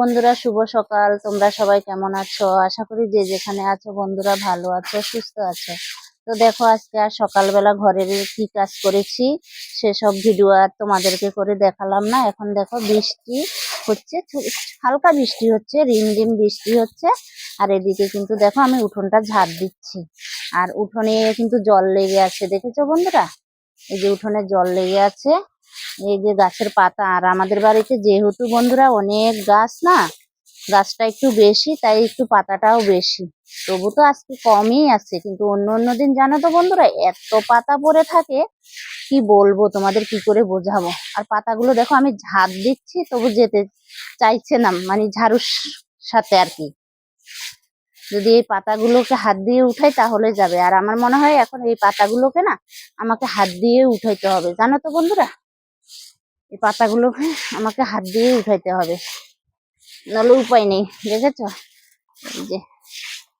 বন্ধুরা, শুভ সকাল। তোমরা সবাই কেমন আছো? আশা করি যে যেখানে আছো, বন্ধুরা ভালো আছো, সুস্থ আছো। তো দেখো, আজকে আর সকালবেলা ঘরের কি কাজ করেছি, সেসব ভিডিও আর তোমাদেরকে করে দেখালাম না। এখন দেখো, বৃষ্টি হচ্ছে হালকা বৃষ্টি হচ্ছে, রিম রিমঝিম বৃষ্টি হচ্ছে। আর এদিকে কিন্তু দেখো, আমি উঠোনটা ঝাড় দিচ্ছি। আর উঠোনে কিন্তু জল লেগে আছে, দেখেছ বন্ধুরা? এই যে উঠোনে জল লেগে আছে। এই যে গাছের পাতা, আর আমাদের বাড়িতে যেহেতু বন্ধুরা অনেক গাছ না, গাছটা একটু বেশি, তাই একটু পাতাটাও বেশি। তবু তো আজকে কমই আছে, কিন্তু অন্য অন্য দিন জানো তো বন্ধুরা, এত পাতা পড়ে থাকে, কি বলব তোমাদের, কি করে বোঝাবো? আর পাতাগুলো দেখো, আমি ঝাড় দিচ্ছি, তবু যেতে চাইছে না মানে ঝাড়ুর সাথে আর কি। যদি এই পাতাগুলোকে হাত দিয়ে উঠাই, তাহলে যাবে। আর আমার মনে হয়, এখন এই পাতাগুলোকে না, আমাকে হাত দিয়ে উঠাইতে হবে। জানো তো বন্ধুরা? এই পাতাগুলোকে আমাকে হাত দিয়ে উঠাইতে হবে। নাহলে উপায় নেই, দেখেছ? যে,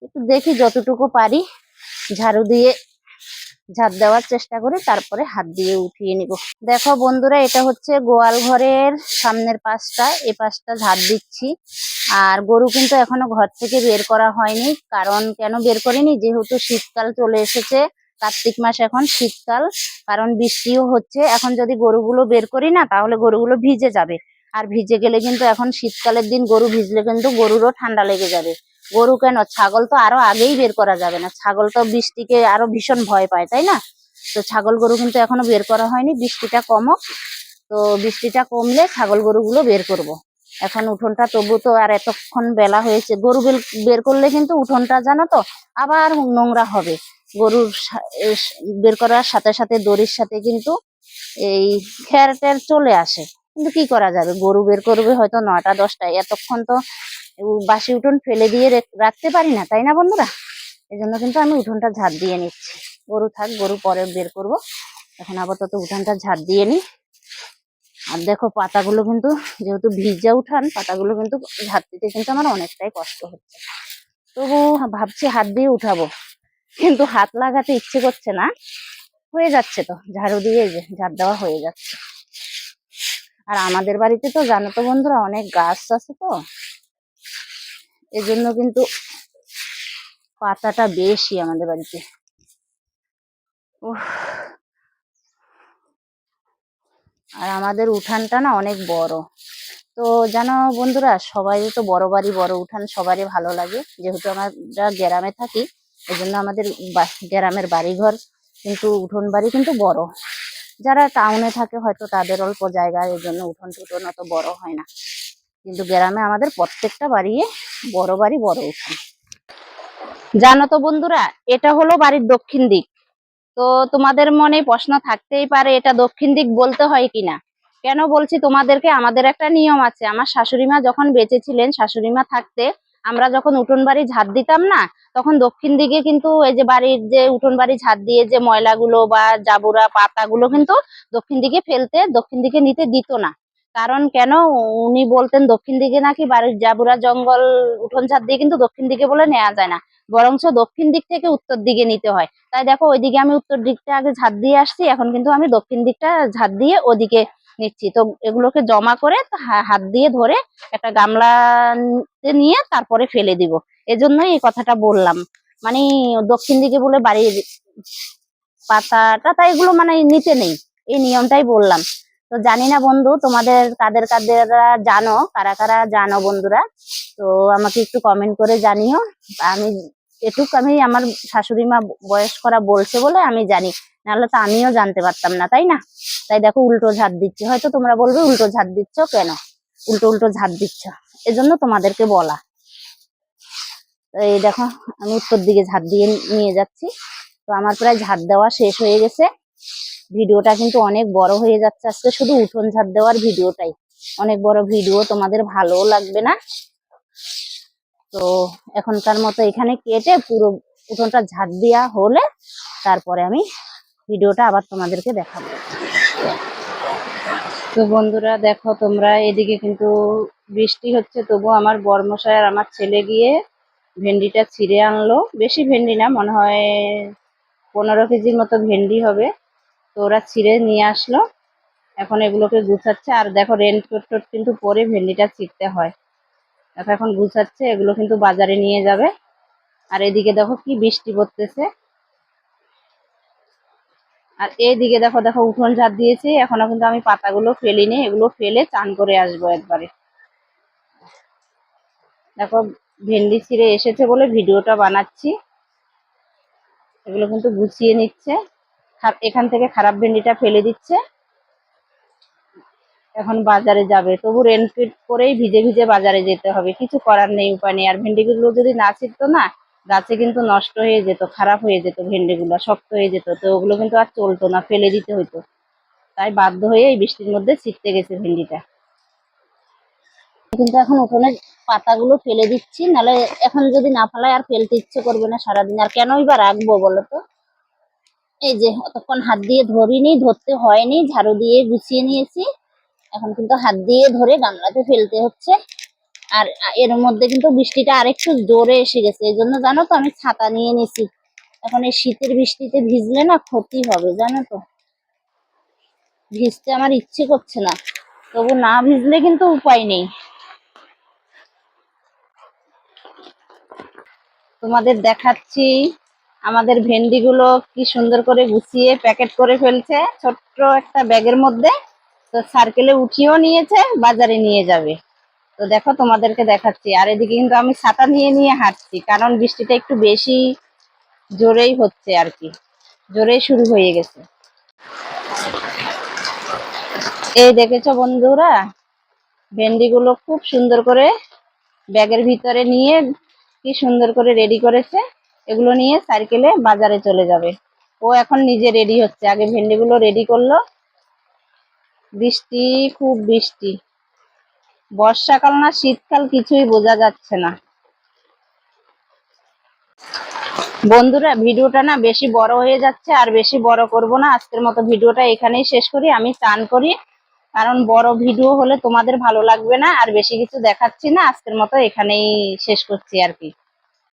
একটু দেখি যতটুকু পারি, ঝাড়ু দিয়ে ঝাড় দেওয়ার চেষ্টা করি, তারপরে হাত দিয়ে উঠিয়ে নিব। দেখো বন্ধুরা, এটা হচ্ছে গোয়াল ঘরের সামনের পাশটা এই পাশটা ঝাড় দিচ্ছি। আর গরু কিন্তু এখনও ঘর থেকে বের করা হয়নি, কারণ কেন বের করিনি? যেহেতু শীতকাল চলে এসেছে কার্তিক মাস এখন শীতকাল, কারণ বৃষ্টিও হচ্ছে। এখন যদি গরুগুলো বের করি না, তাহলে গরুগুলো ভিজে যাবে। আর ভিজে গেলে কিন্তু এখন শীতকালের দিন গরু ভিজলে কিন্তু গরুরও ঠান্ডা লেগে যাবে। গরু কেন? ছাগল তো আরও আগেই বের করা যাবে না। ছাগল তো বৃষ্টিকে আরও ভীষণ ভয় পায়, তাই না? তো ছাগল গরু কিন্তু এখনও বের করা হয়নি। বৃষ্টিটা কমক তো বৃষ্টিটা কমলে ছাগল গরুগুলো বের করব। এখন উঠোনটা তবু তো আর এতক্ষণ বেলা হয়েছে। গরু বের- করলে কিন্তু উঠোনটা জানো তো আবার নোংরা হবে। গরুর বের করার সাথে সাথে দড়ির সাথে কিন্তু এই খ্যার ট্যার চলে আসে। কিন্তু কি করা যাবে? গরু বের করবে হয়তো নয়টা, দশটায়। এতক্ষণ তো বাসি উঠোন ফেলে দিয়ে রেখ- রাখতে পারি না, তাই না বন্ধুরা? এই জন্য কিন্তু আমি উঠোনটা ঝাড় দিয়ে নিচ্ছি। গরু থাক, গরু পরে বের করব। এখন আপাতত উঠানটা ঝাড় দিয়ে নি আর দেখো, পাতাগুলো কিন্তু যেহেতু ভিজা উঠান, পাতাগুলো কিন্তু ঝাঁপ দিতে কিন্তু আমার অনেকটাই কষ্ট হচ্ছে। তবু ভাবছি হাত দিয়ে উঠাবো। কিন্তু হাত লাগাতে ইচ্ছে করছে না। হয়ে যাচ্ছে তো, ঝাড়ু দিয়ে যে, ঝাড় দেওয়া হয়ে যাচ্ছে। আর আমাদের বাড়িতে তো জানো তো বন্ধুরা, অনেক গাছ আছে তো। এজন্য কিন্তু পাতাটা বেশি আমাদের বাড়িতে। আর আমাদের উঠানটা না অনেক বড়। তো জানো বন্ধুরা, সবাই তো বড় বাড়ি, বড় উঠান সবারই ভালো লাগে। যেহেতু আমরা গ্রামে থাকি এই জন্য আমাদের গ্রামের বাড়িঘর কিন্তু উঠোন বাড়ি কিন্তু বড়। যারা টাউনে থাকে হয়তো তাদের অল্প জায়গা এই জন্য উঠোন টুঠোন অত বড় হয় না। কিন্তু গ্রামে আমাদের প্রত্যেকটা বাড়ি বড় বাড়ি, বড় উঠান। জানো তো বন্ধুরা, এটা হলো বাড়ির দক্ষিণ দিক। তো তোমাদের মনে প্রশ্ন থাকতেই পারে, এটা দক্ষিণ দিক বলতে হয় কিনা? কেন বলছি তোমাদেরকে? আমাদের একটা নিয়ম আছে। আমার শাশুড়ি মা যখন বেঁচে ছিলেন শাশুড়ি মা থাকতে আমরা যখন উঠোন বাড়ি ঝাড় দিতাম না, তখন দক্ষিণ দিকে কিন্তু এই যে বাড়ির যে উঠোন বাড়ি ঝাড় দিয়ে যে ময়লাগুলো বা জাবুরা, পাতাগুলো কিন্তু দক্ষিণ দিকে ফেলতে, দক্ষিণ দিকে নিতে দিত না। কারণ কেন? উনি বলতেন দক্ষিণ দিকে নাকি বাড়ির জাবুরা জঙ্গল উঠোন ঝাড় দিয়ে কিন্তু দক্ষিণ দিকে বলে নেওয়া যায় না। বরঞ্চ দক্ষিণ দিক থেকে উত্তর দিকে নিতে হয়। তাই দেখো, ওইদিকে আমি উত্তর দিকটা আগে ঝাড় দিয়ে আসছি, এখন কিন্তু আমি দক্ষিণ দিকটা ঝাড় দিয়ে ওদিকে নিচ্ছি। তো এগুলোকে জমা করে হাত দিয়ে ধরে একটা গামলাতে নিয়ে তারপরে ফেলে দিব। এজন্যই এই কথাটা বললাম। মানে দক্ষিণ দিকে বলে বাড়ির পাতাটা তাই এগুলো মানে নিতে নেই। এই নিয়মটাই বললাম। তো জানি না বন্ধু, তোমাদের কাদের কাদের জানো, কারা কারা জানো বন্ধুরা? তো আমাকে একটু কমেন্ট করে জানিও। আমি, এটুক আমি আমার শাশুড়ি মা বয়স করা বলছে বলে আমি জানি। নাহলে তো আমিও জানতে পারতাম না, তাই না? তাই দেখো উল্টো ঝাড় দিচ্ছি। হয়তো তোমরা বলবে, উল্টো ঝাড় দিচ্ছ কেন? উল্টো উল্টো ঝাড় দিচ্ছ। এজন্য তোমাদেরকে বলা। তো এই দেখো, আমি উত্তর দিকে ঝাড় দিয়ে নিয়ে যাচ্ছি। তো আমার প্রায় ঝাড় দেওয়া শেষ হয়ে গেছে। ভিডিওটা কিন্তু অনেক বড় হয়ে যাচ্ছে আজকে, শুধু উঠোন ঝাড় দেওয়ার ভিডিওটাই। অনেক বড় ভিডিও, তোমাদের ভালোও লাগবে না? তো এখনকার মতো এখানে কেটে পুরো উঠোনটা ঝাড় দেওয়া হলে তারপরে আমি ভিডিওটা আবার তোমাদেরকে দেখাবো। তো বন্ধুরা, দেখো তোমরা, এদিকে কিন্তু বৃষ্টি হচ্ছে তবু আমার বর্মশাই আর আমার ছেলে গিয়ে ভেন্ডিটা ছিঁড়ে আনলো। বেশি ভেন্ডি না, মনে হয় পনেরো কেজির মতো ভেন্ডি হবে। তো ওরা ছিঁড়ে নিয়ে আসলো। এখন এগুলোকে গুছাচ্ছে। আর দেখো রেনকোট টোট কিন্তু পরে ভেন্ডিটা ছিঁড়তে হয়। দেখো, এখন গুছাচ্ছে, এগুলো কিন্তু বাজারে নিয়ে যাবে। আর এদিকে দেখো কি বৃষ্টি পড়তেছে। আর এইদিকে দেখো দেখো, উঠোন ঝাড় দিয়েছি। এখনও কিন্তু আমি পাতাগুলো ফেলিনি, এগুলো ফেলে চান করে আসব একবারে। দেখো, ভেন্ডি ছিঁড়ে এসেছে বলে ভিডিওটা বানাচ্ছি। এগুলো কিন্তু গুছিয়ে নিচ্ছে। এখান থেকে খারাপ ভেন্ডিটা ফেলে দিচ্ছে। এখন বাজারে যাবে। তবু রেনফিট করেই ভিজে ভিজে বাজারে যেতে হবে। কিছু করার নেই উপায় নেই। আর ভেন্ডিগুলো যদি না ছিটতো না গাছে কিন্তু নষ্ট হয়ে যেত, খারাপ হয়ে যেত, ভেন্ডিগুলো শক্ত হয়ে যেত, তো ওগুলো কিন্তু আর চলতো না, ফেলে দিতে হতো তাই বাধ্য হয়ে এই বৃষ্টির মধ্যে ছিটতে গেছে ভেন্ডিটা। কিন্তু এখন উঠোনের পাতাগুলো ফেলে দিচ্ছি নাহলে এখন যদি না ফেলাই আর ফেলতে ইচ্ছে করবে না সারাদিন, আর কেনই বা রাখব বলো তো এই যে অতক্ষণ হাত দিয়ে ধরিনি, ধরতে হয়নি, ঝাড়ু দিয়ে গুছিয়ে নিয়েছি, এখন কিন্তু হাত দিয়ে ধরে গামলাতে ফেলতে হচ্ছে। আর এর মধ্যে কিন্তু বৃষ্টিটা আরেকটু জোরে এসে গেছে। এই জন্য জানো তো আমি ছাতা নিয়ে নিছি। এখন এই শীতের বৃষ্টিতে ভিজলে না ক্ষতি হবে, জানো তো। ভিজতে আমার ইচ্ছে করছে না। তবু না ভিজলে কিন্তু উপায় নেই। তোমাদের দেখাচ্ছি আমাদের ভেন্ডিগুলো কি সুন্দর করে গুছিয়ে প্যাকেট করে ফেলছে। ছোট্ট একটা ব্যাগের মধ্যে তো সার্কেলে উঠিয়েও নিয়েছে, বাজারে নিয়ে যাবে। তো দেখো তোমাদেরকে দেখাচ্ছি। আর এদিকে কিন্তু আমি ছাতা নিয়ে নিয়ে হাঁটছি, কারণ বৃষ্টিটা একটু বেশি জোরেই হচ্ছে আর কি। জোরেই শুরু হয়ে গেছে। এই দেখেছ বন্ধুরা, ভেন্ডিগুলো খুব সুন্দর করে ব্যাগের ভিতরে নিয়ে কি সুন্দর করে রেডি করেছে, এগুলো নিয়ে সাইকেলে বাজারে চলে যাবে। ও এখন নিজে রেডি হচ্ছে, আগে ভেন্ডিগুলো রেডি করল। বৃষ্টি, খুব বৃষ্টি। বর্ষাকাল না শীতকাল কিছুই বোঝা যাচ্ছে না। বন্ধুরা, ভিডিওটা না বেশি বড় হয়ে যাচ্ছে, আর বেশি বড় করব না। আজকের মতো ভিডিওটা এখানেই শেষ করি। আমি চান করি, কারণ বড় ভিডিও হলে তোমাদের ভালো লাগবে না, আর বেশি কিছু দেখাচ্ছি না। আজকের মতো এখানেই শেষ করছি আর কি।